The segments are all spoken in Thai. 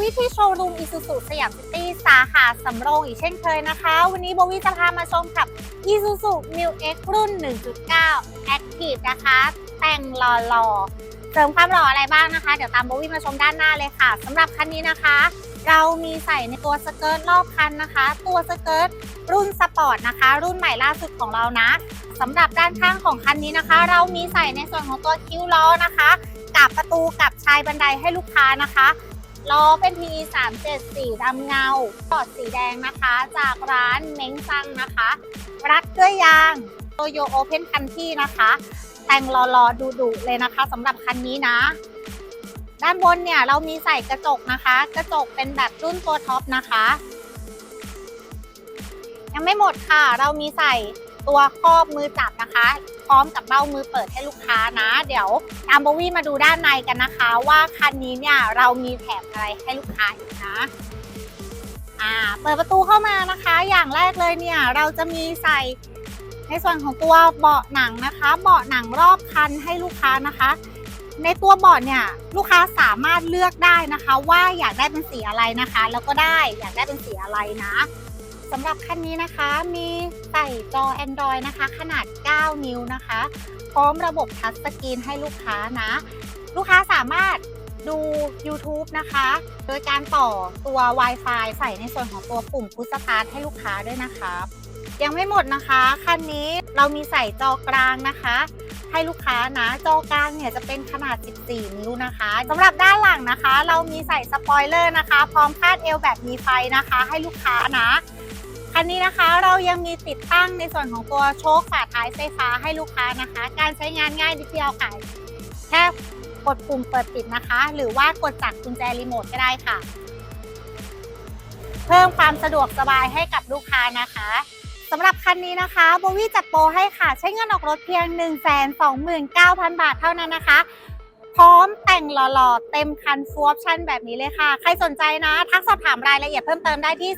วี่ที่โชว์รูมอิซูซุสยามซิตี้สาขาสำโรงอีกเช่นเคยนะคะ วันนี้โบวี่จะพามาชมกับ Isuzu Mu X รุ่น 1.9 Active นะคะ แต่งหล่อๆเสริมความหล่ออะไรบ้างนะคะ เดี๋ยวตามโบวี่มาชมด้านหน้าเลยค่ะสำหรับคันนี้นะคะ เรามีใส่ในตัวสเกิร์ตรอบคันนะคะ ตัวสเกิร์ตรุ่นสปอร์ตนะคะ รุ่นใหม่ล่าสุดของเรานะสำหรับด้านข้างของคันนี้นะคะ เรามีใส่ในส่วนของตัวคิ้วล้อนะคะ กับประตูกับชายบันไดให้ลูกค้านะคะล้อเป็น PE 3 7สีดำเงาปอดสีแดงนะคะ จากร้านเม้งซังนะคะ รัดด้วยยางโตโยโอเพนคันที่นะคะ แต่งรอๆดุๆเลยนะคะสำหรับคันนี้นะ ด้านบนเนี่ยเรามีใส่กระจกนะคะ กระจกเป็นแบบรุ่นตัวท็อปนะคะ ยังไม่หมดค่ะ เรามีใส่ตัวครอบมือจับนะคะ ร้อมกับเบ้ามือเปิดให้ลูกค้านะ เดี๋ยวตามโบวี่มาดูด้านในกันนะคะ ว่าคันนี้เนี่ยเรามีแถมอะไรให้ลูกค้าอีกนะอ่าเปิดประตูเข้ามานะคะ อย่างแรกเลยเนี่ย เราจะมีใส่ในส่วนของตัวเบาะหนังนะคะ เบาะหนังรอบคันให้ลูกค้านะคะ ในตัวเบาะเนี่ยลูกค้าสามารถเลือกได้นะคะ ว่าอยากได้เป็นสีอะไรนะคะ แล้วก็ได้อยากได้เป็นสีอะไรนะ สำหรับคันนี้นะคะมีใส่จอ Android นะคะ ขนาด 9 นิ้วนะคะ พร้อมระบบทัชสกรีนให้ลูกค้านะ ลูกค้าสามารถดู YouTube นะคะ โดยการต่อตัว Wi-Fi ใส่ในส่วนของตัวปุ่มพุชสตาร์ทให้ลูกค้าด้วยนะคะ ยังไม่หมดนะคะ คันนี้เรามีใส่จอกลางนะคะ ให้ลูกค้านะจอกลางเนี่ยจะเป็นขนาด 14 นิ้วนะคะสำหรับด้านหลังนะคะ เรามีใส่สปอยเลอร์นะคะ พร้อมคาดเอวแบบมีไฟนะคะ ให้ลูกค้านะ คันนี้นะคะเรายังมีติดตั้งในส่วนของตัวโชคฝาท้ายไฟฟ้าให้ลูกค้านะคะ การใช้งานง่ายนิดเดียวค่ะแค่กดปุ่มเปิดปิดนะคะ หรือว่ากดจากกุญแจรีโมทก็ได้ค่ะ เพิ่มความสะดวกสบายให้กับลูกค้านะคะสำหรับคันนี้นะคะโบวี่จัดโปรให้ค่ะ ใช้เงินออกรถเพียง 1 2 9 0 0 0 บาทเท่านั้นนะคะ พร้อมแต่งหล่อๆ เต็มคันฟูออปชั่นแบบนี้เลยค่ะ ใครสนใจนะ ทักสอบถามรายละเอียดเพิ่มเติมได้ที่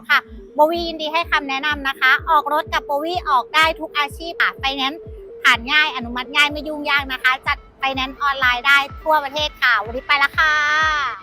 0854867812 ค่ะโบวียินดีให้คำแนะนำนะคะ ออกรถกับโบวีออกได้ทุกอาชีพค่ะไฟแนนซ์ผ่านง่ายอนุมัติง่ายไม่ยุ่งยากนะคะ จัดไฟแนนซ์ออนไลน์ได้ทั่วประเทศค่ะ วันนี้ไปละค่ะ